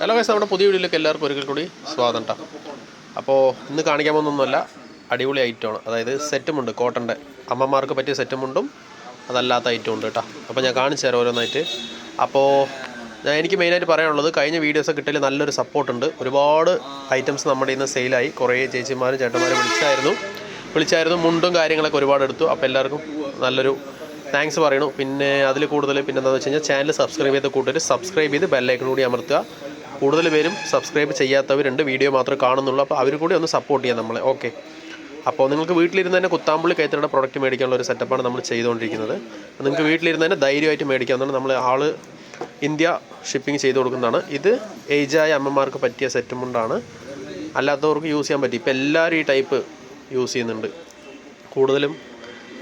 Hello guys നമ്മുടെ പുതിയ വീഡിയോയിലേക്ക് എല്ലാവർക്കും ഒരിക്കൽ കൂടി സ്വാഗതം അപ്പോൾ ഇന്ന് കാണിക്കാൻ പോകുന്നൊന്നുമല്ല അടിപൊളി ഐറ്റമാണ് അതായത് സെറ്റുമുണ്ട് കോട്ടന്റെ അമ്മമാർക്ക് പറ്റിയ സെറ്റുമുണ്ടും അതല്ലാത്ത ഐറ്റം ഉണ്ട് കേട്ടോ അപ്പോൾ ഞാൻ കാണിച്ചു തരാം ഓരോന്നായിട്ട്. അപ്പോൾ ഞാൻ എനിക്ക് മെയിനായിട്ട് പറയാനുള്ളത് കഴിഞ്ഞ വീഡിയോസൊക്കെ കിട്ടിയാൽ നല്ലൊരു സപ്പോർട്ടുണ്ട് ഒരുപാട് ഐറ്റംസ് നമ്മുടെ ഇന്ന് സെയിലായി കുറേ ചേച്ചിമാരും ചേട്ടന്മാരും വിളിച്ചായിരുന്നു. വിളിച്ചായിരുന്നു മുണ്ടും കാര്യങ്ങളൊക്കെ ഒരുപാട് എടുത്തു. അപ്പോൾ എല്ലാവർക്കും നല്ലൊരു താങ്ക്സ് പറയണു. പിന്നെ അതിൽ കൂടുതൽ പിന്നെ എന്താണെന്ന് വെച്ച് കഴിഞ്ഞാൽ ചാനൽ സബ്സ്ക്രൈബ് ചെയ്ത കൂട്ടർ സബ്സ്ക്രൈബ് ചെയ്ത് ബെല്ലൈക്കൺ കൂടി അമർത്തുക. കൂടുതൽ പേരും സബ്സ്ക്രൈബ് ചെയ്യാത്തവരുണ്ട് വീഡിയോ മാത്രമേ കാണുന്നുള്ളൂ. അപ്പോൾ അവർ കൂടി ഒന്ന് സപ്പോർട്ട് ചെയ്യാം നമ്മളെ. ഓക്കെ അപ്പോൾ നിങ്ങൾക്ക് വീട്ടിലിരുന്ന് തന്നെ കുത്താമ്പുള്ളി കൈത്തറിയുടെ പ്രൊഡക്റ്റ് മേടിക്കാനുള്ള ഒരു സെറ്റപ്പാണ് നമ്മൾ ചെയ്തുകൊണ്ടിരിക്കുന്നത്. നിങ്ങൾക്ക് വീട്ടിലിരുന്ന് തന്നെ ധൈര്യമായിട്ട് മേടിക്കാവുന്നതാണ്. നമ്മൾ ആൾ ഇന്ത്യ ഷിപ്പിംഗ് ചെയ്ത് കൊടുക്കുന്നതാണ്. ഇത് ഏജായ അമ്മമാർക്ക് പറ്റിയ സെറ്റും കൊണ്ടാണ്. അല്ലാത്തവർക്ക് യൂസ് ചെയ്യാൻ പറ്റി. ഇപ്പോൾ എല്ലാവരും ഈ ടൈപ്പ് യൂസ് ചെയ്യുന്നുണ്ട്. കൂടുതലും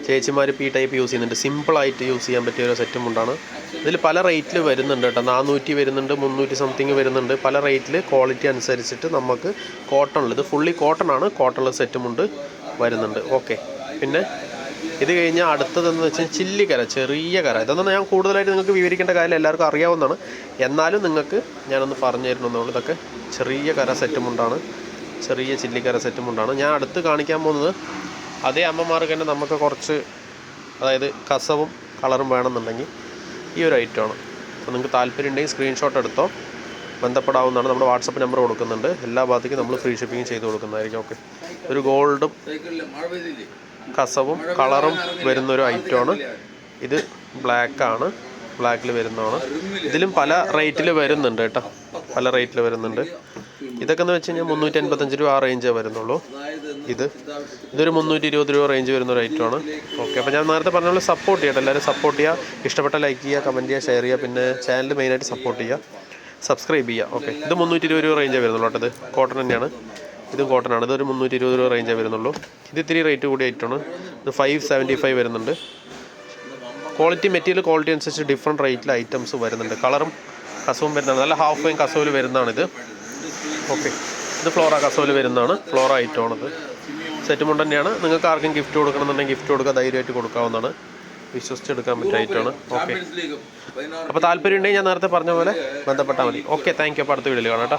ചേച്ചിമാർ പി ടൈപ്പ് യൂസ് ചെയ്യുന്നുണ്ട്. സിമ്പിളായിട്ട് യൂസ് ചെയ്യാൻ പറ്റിയ ഒരു സെറ്റും കൊണ്ടാണ്. ഇതിൽ പല റേറ്റിൽ വരുന്നുണ്ട് കേട്ടോ. നാനൂറ്റി വരുന്നുണ്ട് മുന്നൂറ്റി സംതിങ് വരുന്നുണ്ട്. പല റേറ്റിൽ ക്വാളിറ്റി അനുസരിച്ചിട്ട് നമുക്ക് കോട്ടണിൽ ഇത് ഫുള്ളി കോട്ടൺ ആണ്. കോട്ടണിൽ സെറ്റുമുണ്ട് വരുന്നുണ്ട്. ഓക്കെ പിന്നെ ഇത് കഴിഞ്ഞാൽ അടുത്തതെന്ന് വെച്ചാൽ ചില്ലിക്കര ചെറിയ കര. ഇതൊന്നും ഞാൻ കൂടുതലായിട്ട് നിങ്ങൾക്ക് വിവരിക്കേണ്ട കാര്യം എല്ലാവർക്കും അറിയാവുന്നതാണ്. എന്നാലും നിങ്ങൾക്ക് ഞാനൊന്ന് പറഞ്ഞു തരണമെന്നുള്ളൂ ഇതൊക്കെ ചെറിയ കര സെറ്റുമുണ്ടാണ് ചെറിയ ചില്ലിക്കര സെറ്റുമുണ്ടാണ് ഞാൻ അടുത്ത് കാണിക്കാൻ പോകുന്നത് അതേ അമ്മമാർക്ക് തന്നെ നമുക്ക് കുറച്ച് അതായത് കസവും കളറും വേണമെന്നുണ്ടെങ്കിൽ ഈ ഒരു ഐറ്റമാണ് അപ്പോൾ നിങ്ങൾക്ക് താല്പര്യം ഉണ്ടെങ്കിൽ സ്ക്രീൻഷോട്ട് എടുത്തോ. ബന്ധപ്പെടാവുന്നതാണ്. നമ്മുടെ വാട്സപ്പ് നമ്പർ കൊടുക്കുന്നുണ്ട്. എല്ലാ ഭാഗത്തേക്കും നമ്മൾ ഫ്രീ ഷിപ്പിംഗ് ചെയ്ത് കൊടുക്കുന്നതായിരിക്കും. ഓക്കെ ഒരു ഗോൾഡും കസവും കളറും വരുന്നൊരു ഐറ്റമാണ് ഇത് ബ്ലാക്കാണ് ബ്ലാക്കിൽ വരുന്നതാണ്. ഇതിലും പല റേറ്റിൽ വരുന്നുണ്ട് കേട്ടോ. പല റേറ്റിൽ വരുന്നുണ്ട്. ഇതൊക്കെ എന്ന് വെച്ച് കഴിഞ്ഞാൽ മുന്നൂറ്റി അൻപത്തഞ്ച് രൂപ ആ റേഞ്ചേ വരുന്നുള്ളൂ. ഇത്. ഇതൊരു മുന്നൂറ്റി ഇരുപത് രൂപ റേഞ്ച് വരുന്ന ഒരു ഐറ്റമാണ് ഓക്കെ അപ്പോൾ ഞാൻ നേരത്തെ പറഞ്ഞ പോലെ സപ്പോർട്ട് ചെയ്യട്ടെ. എല്ലാവരും സപ്പോർട്ട് ചെയ്യുക ഇഷ്ടപ്പെട്ട ലൈക്ക് ചെയ്യുക കമന്റ് ചെയ്യുക ഷെയർ ചെയ്യുക പിന്നെ ചാനൽ മെയിനായിട്ട് സപ്പോർട്ട് ചെയ്യുക സബ്സ്ക്രൈബ് ചെയ്യുക ഓക്കെ ഇത് മുന്നൂറ്റി ഇരുപത് രൂപ റേഞ്ചേ വരുന്നുള്ളൂ കേട്ടോ ഇത്. കോട്ടൺ തന്നെയാണ്. ഇതും കോട്ടൺ ആണ്. ഇതൊരു മുന്നൂറ്റി ഇരുപത് രൂപ റേഞ്ചേ വരുന്നുള്ളൂ. ഇത് ഇത്തിരി റേറ്റ് കൂടി ഐറ്റമാണ് ഇത് ഫൈവ് സെവന്റി ഫൈവ് വരുന്നുണ്ട്. ക്വാളിറ്റി മെറ്റീരിയൽ ക്വാളിറ്റി അനുസരിച്ച് ഡിഫറെന്റ് റേറ്റിൽ ഐറ്റംസ് വരുന്നുണ്ട്. കളറും കസവും വരുന്നതാണ്. നല്ല ഹാഫ് വൈൻ കസവിൽ വരുന്നതാണിത്. ഓക്കെ ഇത് ഫ്ലോറ കസവിൽ വരുന്നതാണ്. ഫ്ലോറ ഐറ്റമാണിത് സെറ്റ് മുണ്ട് തന്നെയാണ്. നിങ്ങൾക്ക് ആർക്കും ഗിഫ്റ്റ് കൊടുക്കണമെന്നുണ്ടെങ്കിൽ ഗിഫ്റ്റ് കൊടുക്കുക ധൈര്യമായിട്ട് കൊടുക്കാവുന്നതാണ്. വിശ്വസിച്ചെടുക്കാൻ പറ്റിയ ഐറ്റമാണ് ഓക്കെ അപ്പോൾ താല്പര്യം ഉണ്ടെങ്കിൽ ഞാൻ നേരത്തെ പറഞ്ഞ പോലെ ബന്ധപ്പെട്ടാൽ മതി. ഓക്കെ താങ്ക് യു അപ്പോൾ അടുത്ത വീഡിയോയിൽ കാണാം കേട്ടോ.